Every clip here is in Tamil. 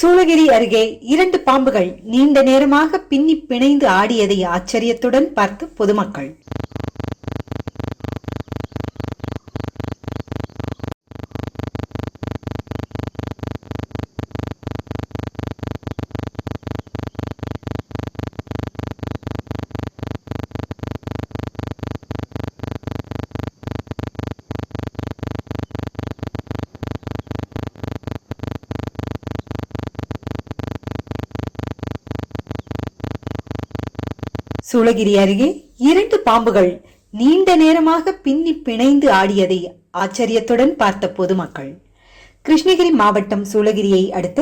சூளகிரி அருகே இரண்டு பாம்புகள் நீண்ட நேரமாக பின்னி பிணைந்து ஆடியதை ஆச்சரியத்துடன் பார்த்து பொதுமக்கள். சூளகிரி அருகே இரண்டு பாம்புகள் நீண்ட நேரமாக பின்னி பிணைந்து ஆடியதை ஆச்சரியத்துடன் பார்த்த பொதுமக்கள். கிருஷ்ணகிரி மாவட்டம் சூளகிரியை அடுத்த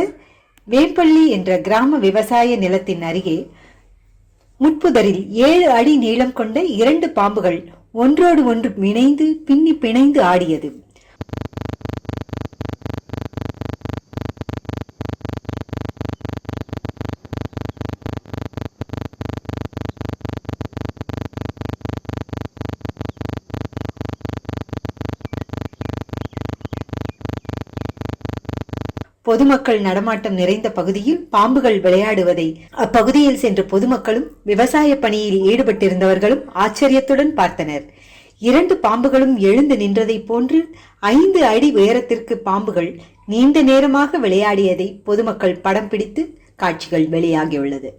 வேம்பள்ளி என்ற கிராம விவசாய நிலத்தின் அருகே முட்புதரில் ஏழு அடி நீளம் கொண்ட இரண்டு பாம்புகள் ஒன்றோடு ஒன்று இணைந்து பின்னி பிணைந்து ஆடியது. பொதுமக்கள் நடமாட்டம் நிறைந்த பகுதியில் பாம்புகள் விளையாடுவதை அப்பகுதியில் சென்ற பொதுமக்களும் விவசாய பணியில் ஈடுபட்டிருந்தவர்களும் ஆச்சரியத்துடன் பார்த்தனர். இரண்டு பாம்புகளும் எழுந்து நின்றதைப் போன்று ஐந்து அடி உயரத்திற்கு பாம்புகள் நீண்ட நேரமாக விளையாடியதை பொதுமக்கள் படம் பிடித்து காட்சிகள் வெளியாகியுள்ளது.